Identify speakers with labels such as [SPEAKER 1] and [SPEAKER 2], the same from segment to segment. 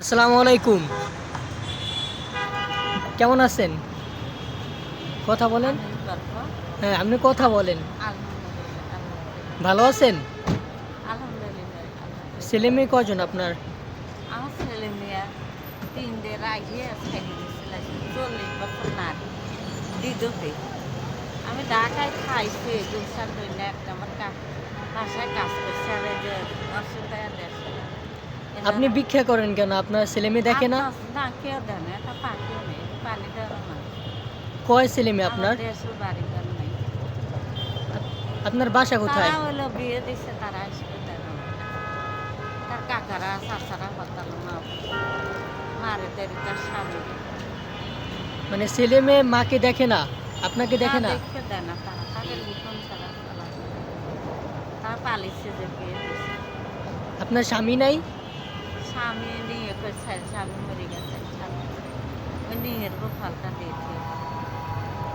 [SPEAKER 1] আসসালামু আলাইকুম। কেমন আছেন? কথা বলেন। হ্যাঁ আপনি কথা বলেন। ভালো আছেন? ছেলে মেয়ে কজন আপনার?
[SPEAKER 2] আমি ঢাকায় খাইছি দুসার একটা আমার বাসায় কাজ করছে আর অসুবিধা দেড়শো
[SPEAKER 1] আপনি ভিক্ষা করেন কেন? আপনার ছেলে মেয়ে দেখে না?
[SPEAKER 2] না কেউ দেয় না একটা পাখিও নেই পানি দেওয়ার না
[SPEAKER 1] কয় ছেলে মেয়ে আপনার?
[SPEAKER 2] দেশের বাড়ি ঘর নেই।
[SPEAKER 1] আপনার বাসা কোথায়?
[SPEAKER 2] তারা হলো বিয়ে দিচ্ছে তারা আসবে তারা। তার কাকারা চাচারা হতাল না মারে দেরি তার স্বামী
[SPEAKER 1] মানে ছেলে মেয়ে মাকে দেখে না? আপনাকে দেখে না?
[SPEAKER 2] দেখতে দেয় না তারা তাদের লিখন ছাড়া চলা তারা পালিয়েছে যে বিয়ে দিচ্ছে
[SPEAKER 1] আপনার স্বামী নাই?
[SPEAKER 2] স্বামী নিয়ে করছে স্বামী মরে গেছে স্বামী। ওই নিয়ের ফলটা দিয়ে দিয়ে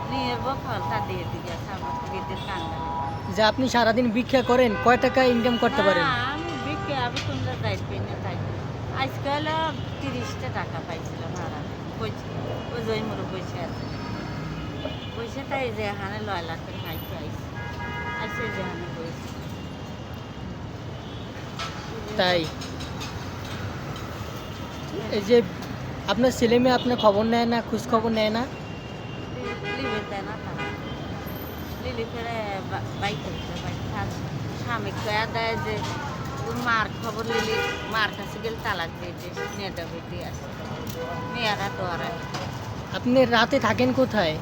[SPEAKER 2] নিয়ের ফলটা দিয়ে দিয়ে গেছে আমার বিদ্যুৎ কাঙ্গালে
[SPEAKER 1] যে আপনি সারাদিন ভিক্ষা করেন কয় টাকা ইনকাম করতে পারেন?
[SPEAKER 2] আমি বিকে আমি তোমরা যাইতে না যাইতে আজকাল তিরিশটা টাকা পাইছিলাম ভাড়া। বইছি ওই জয়মুর বসে আছে। বসে তাই যে এখানে লয় লাখের হাইতে আইসি আইসে যে এখানে বসে
[SPEAKER 1] তাই? এই যে আপনার ছেলে মেয়ে আপনার খবর নেয় না খোঁজ খবর নেয় না?
[SPEAKER 2] দেয় স্বামী কয়া যে মার খবর লিলি মার কাছে গেলে তালাক দিয়ে যে মেয়েটা হইতে আসে। মেয়েরা তো আর
[SPEAKER 1] আপনি রাতে থাকেন কোথায়?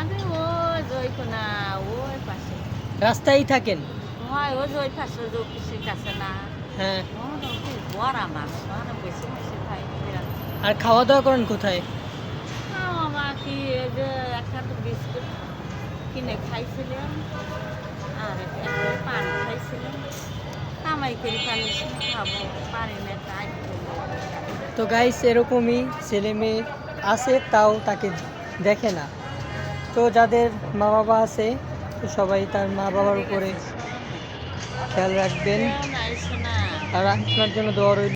[SPEAKER 2] আমি ওই জয়কোনা ওই পাশে।
[SPEAKER 1] রাস্তায় থাকেন?
[SPEAKER 2] হয় ওই যে ওই পাশে যে অফিসের কাছে না।
[SPEAKER 1] হ্যাঁ।
[SPEAKER 2] বড় মানে বেশি।
[SPEAKER 1] আর খাওয়া দাওয়া করেন কোথায়?
[SPEAKER 2] কি যে একটা বিস্কুট কিনে খাইছিলাম আর একটা খাইছিলাম। কামাই করে পানি খাব পারি না তাই
[SPEAKER 1] তো গাইস এরকমই ছেলে মেয়ে আছে তাও তাকে দেখে না। তো যাদের মা বাবা আছে তো সবাই তার মা বাবার উপরে খেয়াল রাখবেন। আর আপনার জন্য দোয়া রইল।